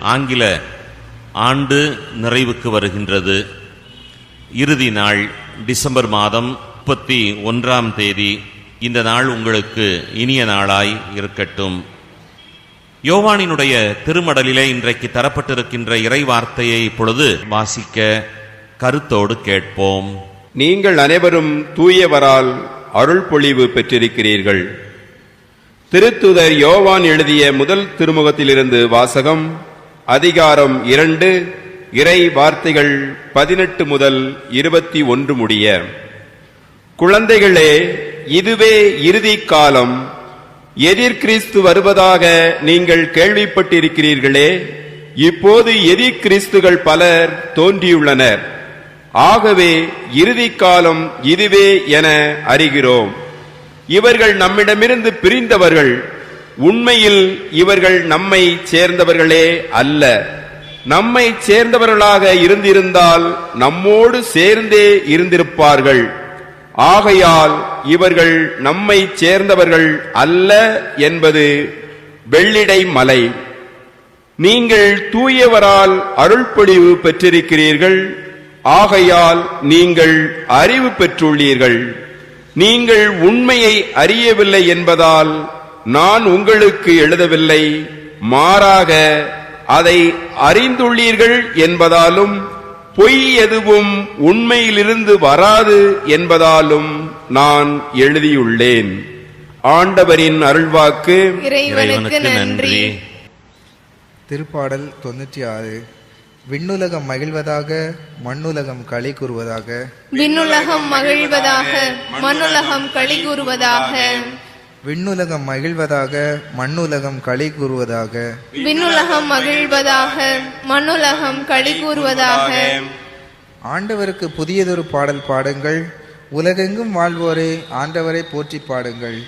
ஆங்கில ஆண்டு நிறைவுக்கு வருகின்றது. இறுதி நாள் டிசம்பர் மாதம் முப்பத்தி ஒன்றாம் தேதி. இந்த நாள் உங்களுக்கு இனிய நாளாய் இருக்கட்டும். யோவானினுடைய திருமடலிலே இன்றைக்கு தரப்பட்டிருக்கின்ற இறை வார்த்தையை இப்பொழுது வாசிக்க கருத்தோடு கேட்போம். நீங்கள் அனைவரும் தூயவரால் அருள் பொழிவு பெற்றிருக்கிறீர்கள். திருத்துதர் யோவான் எழுதிய முதல் திருமுகத்திலிருந்து வாசகம் அதிகாரம் இரண்டு இறை வார்த்தைகள் பதினெட்டு முதல் இருபத்தி ஒன்று முடிய. குழந்தைகளே இதுவே இறுதி காலம். எதிர்கிறிஸ்து வருவதாக நீங்கள் கேள்விப்பட்டிருக்கிறீர்களே இப்போது எதிர்கிறிஸ்துகள் பலர் தோன்றியுள்ளனர். ஆகவே இறுதி காலம் இதுவே என அறிகிறோம். இவர்கள் நம்மிடமிருந்து பிரிந்தவர்கள் உண்மையில் இவர்கள் நம்மை சேர்ந்தவர்களே அல்ல. நம்மை சேர்ந்தவர்களாக இருந்திருந்தால் நம்மோடு சேர்ந்தே இருந்திருப்பார்கள். ஆகையால் இவர்கள் நம்மை சேர்ந்தவர்கள் அல்ல என்பது வெள்ளிடை மலை. நீங்கள் தூயவரால் அருள்பொழிவு பெற்றிருக்கிறீர்கள். ஆகையால் நீங்கள் அறிவு பெற்றுள்ளீர்கள். நீங்கள் உண்மையை அறியவில்லை என்பதால் நான் உங்களுக்கு எழுதவில்லை. மாறாக அதை அறிந்துள்ளீர்கள் என்பதாலும் பொய் எதுவும் உண்மையிலிருந்து வராது என்பதாலும் நான் எழுதியுள்ளேன். ஆண்டவரின் அருள்வாக்கு இறைவனுக்கு நன்றி. திருப்பாடல் தொண்ணூற்றி ஆறு. விண்ணுலகம் மகிழ்வதாக மண்ணுலகம் களி கூறுவதாக. விண்ணுலகம் மகிழ்வதாக மண்ணுலகம் களி கூறுவதாக. விண்ணுலகம் மகிழ்வதாக மண்ணுலகம் களி கூறுவதாக. விண்ணுலகம் மகிழ்வதாக மண்ணுலகம் களி கூறுவதாக. ஆண்டவருக்கு புதியதொரு பாடல் பாடுங்கள். உலகெங்கும் வாழ்வோரே ஆண்டவரை போற்றி பாடுங்கள்.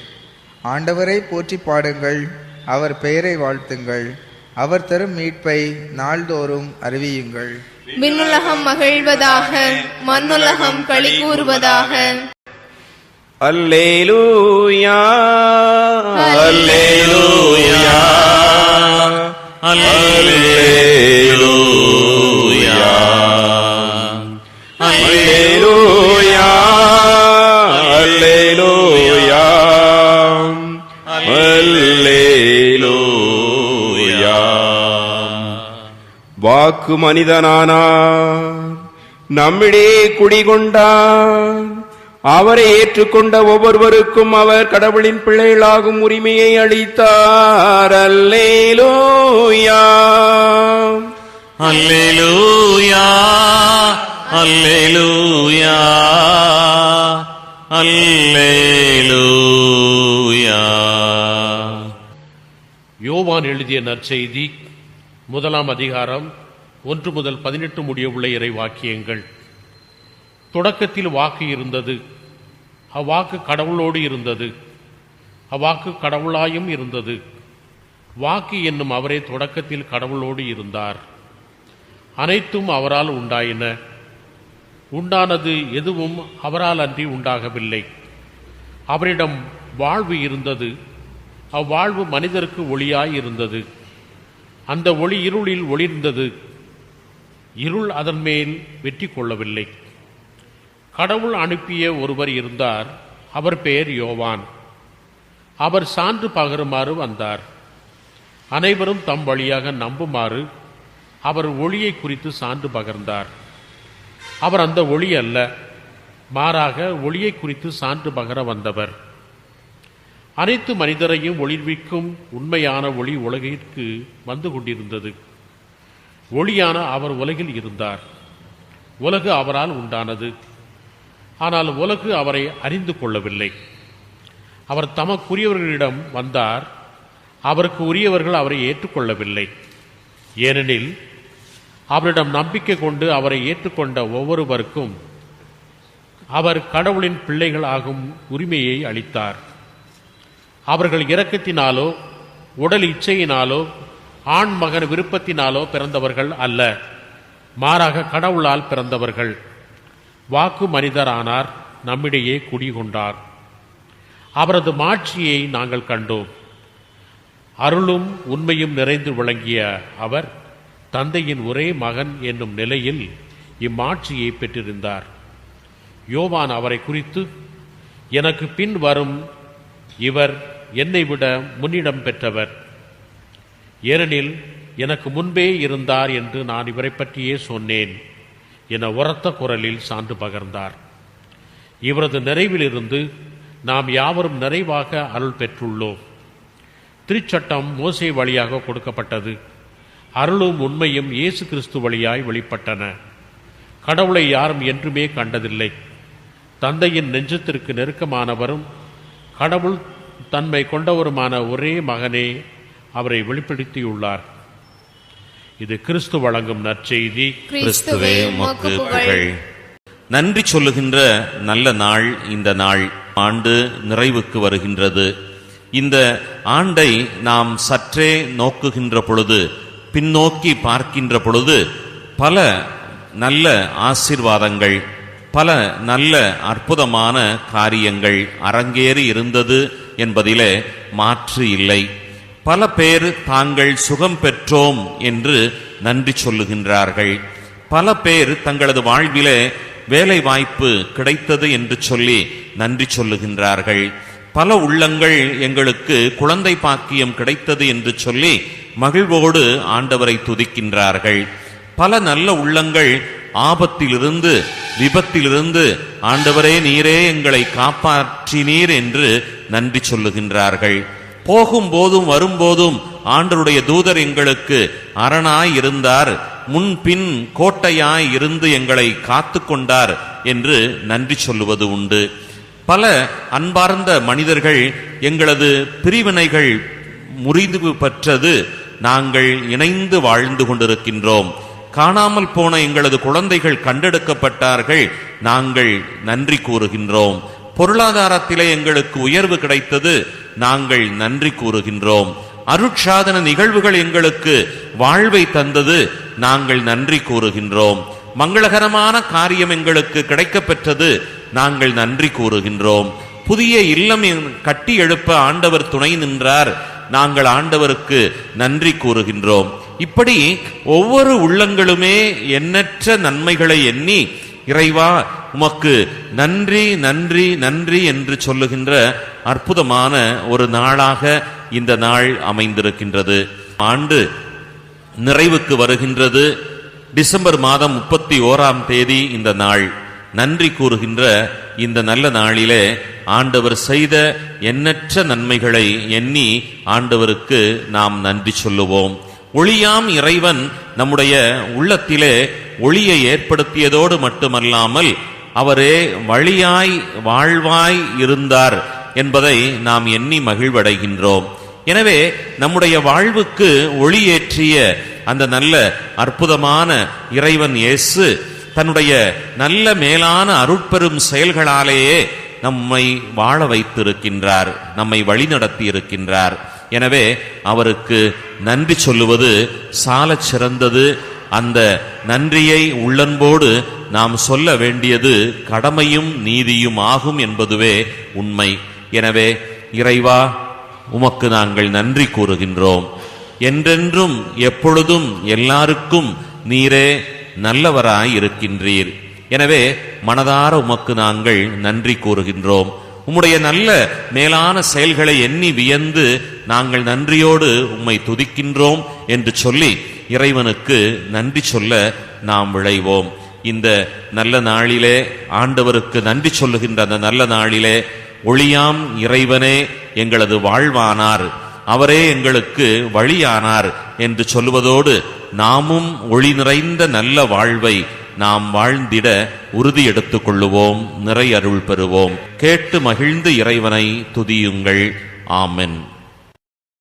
ஆண்டவரை போற்றி பாடுங்கள். அவர் பெயரை வாழ்த்துங்கள். அவர் தரும் மீட்பை நாள்தோறும் அறிவியுங்கள். விண்ணுலகம் மகிழ்வதாக மண்ணுலகம் களி கூறுவதாக. அல்லேலூயா. அல்லேலூயா. அல்லேலூயா. அல்லேலூயா. அல்லேலூயா. வாக்கு மனிதனானார். நம்மிடையே குடிகொண்டார். அவரை ஏற்றுக்கொண்ட ஒவ்வொருவருக்கும் அவர் கடவுளின் பிள்ளைகளாகும் உரிமையை அளித்தார். அல்லேலூயா. அல்லேலூயா. அல்லேலூயா. அல்லேலூயா. யோவான் எழுதிய நற்செய்தி முதலாம் அதிகாரம் ஒன்று முதல் பதினெட்டு முடிய உள்ள இறை வாக்கியங்கள். தொடக்கத்தில் வாக்கு இருந்தது. அவ்வாக்கு கடவுளோடு இருந்தது. அவ்வாக்கு கடவுளாயும் இருந்தது. வாக்கு என்னும் அவரே தொடக்கத்தில் கடவுளோடு இருந்தார். அனைத்தும் அவரால் உண்டாயின. உண்டானது எதுவும் அவரால் அன்றி உண்டாகவில்லை. அவரிடம் வாழ்வு இருந்தது. அவ்வாழ்வு மனிதருக்கு ஒளியாய் இருந்தது. அந்த ஒளி இருளில் ஒளிர்ந்தது. இருள் அதன் மேல் வெற்றி கொள்ளவில்லை. கடவுள் அனுப்பிய ஒருவர் இருந்தார். அவர் பெயர் யோவான். அவர் சான்று பகருமாறு வந்தார். அனைவரும் தம் வழியாக நம்புமாறு அவர் ஒளியை குறித்து சான்று பகர்ந்தார். அவர் அந்த ஒளி அல்ல மாறாக ஒளியை குறித்து சான்று பகர வந்தவர். அனைத்து மனிதரையும் ஒளிர்விக்கும் உண்மையான ஒளி உலகிற்கு வந்து கொண்டிருந்தது. ஒளியான அவர் உலகில் இருந்தார். உலகு அவரால் உண்டானது. ஆனால் உலகு அவரை அறிந்து கொள்ளவில்லை. அவர் தமக்குரியவர்களிடம் வந்தார். அவருக்கு உரியவர்கள் அவரை ஏற்றுக்கொள்ளவில்லை. ஏனெனில் அவரிடம் நம்பிக்கை கொண்டு அவரை ஏற்றுக்கொண்ட ஒவ்வொருவருக்கும் அவர் கடவுளின் பிள்ளைகள் ஆகும் உரிமையை அளித்தார். அவர்கள் இரக்கத்தினாலோ உடல் இச்சையினாலோ ஆண் மகன் விருப்பத்தினாலோ பிறந்தவர்கள் அல்ல. மாறாக கடவுளால் பிறந்தவர்கள். வாக்கு மனிதரானார் நம்மிடையே குடிகொண்டார். அவரது மாட்சியை நாங்கள் கண்டோம். அருளும் உண்மையும் நிறைந்து விளங்கிய அவர் தந்தையின் ஒரே மகன் என்னும் நிலையில் இம்மாட்சியை பெற்றிருந்தார். யோவான் அவரை குறித்து எனக்கு பின் வரும் இவர் என்னை விட முன்னிடம் பெற்றவர். ஏனெனில் எனக்கு முன்பே இருந்தார் என்று நான் இவரை பற்றியே சொன்னேன். என உரத்த குரலில் சான்று பகர்ந்தார். இவரது நிறைவிலிருந்து நாம் யாவரும் நிறைவாக அருள் பெற்றுள்ளோம். திருச்சட்டம் மோசை வழியாக கொடுக்கப்பட்டது. அருளும் உண்மையும் இயேசு கிறிஸ்து வழியாய் வெளிப்பட்டன. கடவுளை யாரும் என்றுமே கண்டதில்லை. தந்தையின் நெஞ்சத்திற்கு நெருக்கமானவரும் கடவுள் தன்மை கொண்டவருமான ஒரே மகனே அவரை வெளிப்படுத்தியுள்ளார். இது கிறிஸ்து வழங்கும் நற்செய்தி. கிறிஸ்துவே உமக்கு புகழ். நன்றி சொல்லுகின்ற நல்ல நாள் இந்த நாள். ஆண்டு நிறைவுக்கு வருகின்றது. இந்த ஆண்டை நாம் சற்றே நோக்குகின்ற பொழுது பின்னோக்கி பார்க்கின்ற பொழுது பல நல்ல ஆசீர்வாதங்கள் பல நல்ல அற்புதமான காரியங்கள் அரங்கேறி இருந்தது என்பதிலே மாற்று இல்லை. பல பேர் தாங்கள் சுகம் பெற்றோம் என்று நன்றி சொல்லுகின்றார்கள். பல பேர் தங்களது வாழ்விலே வேலை வாய்ப்பு கிடைத்தது என்று சொல்லி நன்றி சொல்லுகின்றார்கள். பல உள்ளங்கள் எங்களுக்கு குழந்தை பாக்கியம் கிடைத்தது என்று சொல்லி மகிழ்வோடு ஆண்டவரை துதிக்கின்றார்கள். பல நல்ல உள்ளங்கள் ஆபத்திலிருந்து விபத்திலிருந்து ஆண்டவரே நீரே எங்களை காப்பாற்றினீர் என்று நன்றி சொல்லுகின்றார்கள். போகும் போதும் வரும்போதும் ஆண்டருடைய தூதர் எங்களுக்கு அரணாய் இருந்தார் முன்பின் கோட்டையாய் இருந்து எங்களை காத்து கொண்டார் என்று நன்றி சொல்லுவது உண்டு. பல அன்பார்ந்த மனிதர்கள் எங்களது பிரிவினைகள் முறிந்து பெற்றது நாங்கள் இணைந்து வாழ்ந்து கொண்டிருக்கின்றோம். காணாமல் போன எங்களது குழந்தைகள் கண்டெடுக்கப்பட்டார்கள் நாங்கள் நன்றி கூறுகின்றோம். பொருளாதாரத்திலே எங்களுக்கு உயர்வு கிடைத்தது நாங்கள் நன்றி கூறுகின்றோம். அருட்சாதன நிகழ்வுகள் எங்களுக்கு வாழ்வை தந்தது. நாங்கள் நன்றி கூறுகின்றோம். மங்களகரமான காரியம் எங்களுக்கு கிடைக்கப்பெற்றது. நாங்கள் நன்றி கூறுகின்றோம். புதிய இல்லம் கட்டி எழுப்ப ஆண்டவர் துணை நின்றார். நாங்கள் ஆண்டவருக்கு நன்றி கூறுகின்றோம். இப்படி ஒவ்வொரு உள்ளங்களுமே எண்ணற்ற நன்மைகளை எண்ணி இறைவா உமக்கு நன்றி நன்றி நன்றி என்று சொல்லுகின்ற அற்புதமான ஒரு நாளாக இந்த நாள் அமைந்திருக்கின்றது. ஆண்டு நிறைவுக்கு வருகின்றது. டிசம்பர் மாதம் முப்பத்தி ஓராம் தேதி இந்த நாள். நன்றி கூறுகின்ற இந்த நல்ல நாளிலே ஆண்டவர் செய்த எண்ணற்ற நன்மைகளை எண்ணி ஆண்டவருக்கு நாம் நன்றி சொல்லுவோம். ஒளியாம் இறைவன் நம்முடைய உள்ளத்திலே ஒளியை ஏற்படுத்தியதோடு மட்டுமல்லாமல் அவரே வழியாய் வாழ்வாய் இருந்தார். என்பதை நாம் எண்ணி மகிழ்வடைகின்றோம். எனவே நம்முடைய வாழ்வுக்கு ஒளியேற்றிய அந்த நல்ல அற்புதமான இறைவன் இயேசு தன்னுடைய நல்ல மேலான அருட்பெரும் செயல்களாலேயே நம்மை வாழ வைத்திருக்கின்றார் நம்மை வழிநடத்தி இருக்கின்றார் எனவே அவருக்கு நன்றி சொல்லுவது சால சிறந்தது. அந்த நன்றியை உள்ளன்போடு நாம் சொல்ல வேண்டியது கடமையும் நீதியும் ஆகும் என்பதுவே உண்மை. எனவே இறைவா உமக்கு நாங்கள் நன்றி கூறுகின்றோம். என்றென்றும் எப்பொழுதும் எல்லாருக்கும் நீரே நல்லவராய் இருக்கின்றீர். எனவே மனதார உமக்கு நாங்கள் நன்றி கூறுகின்றோம். உம்முடைய நல்ல மேலான செயல்களை எண்ணி வியந்து நாங்கள் நன்றியோடு உம்மை துதிக்கின்றோம் என்று சொல்லி இறைவனுக்கு நன்றி சொல்ல நாம் விளைவோம் இந்த நல்ல நாளிலே ஆண்டவருக்கு நன்றி சொல்லுகின்ற அந்த நல்ல நாளிலே ஒளியாம் இறைவனே எங்களது வாழ்வானார். அவரே எங்களுக்கு வழியானார் என்று சொல்வதோடு நாமும் ஒளி நிறைந்த நல்ல வாழ்வை நாம் வாழ்ந்திட உறுதி எடுத்துக் கொள்ளுவோம் நிறை அருள் பெறுவோம். கேட்டு மகிழ்ந்து இறைவனை துதியுங்கள். ஆமென்.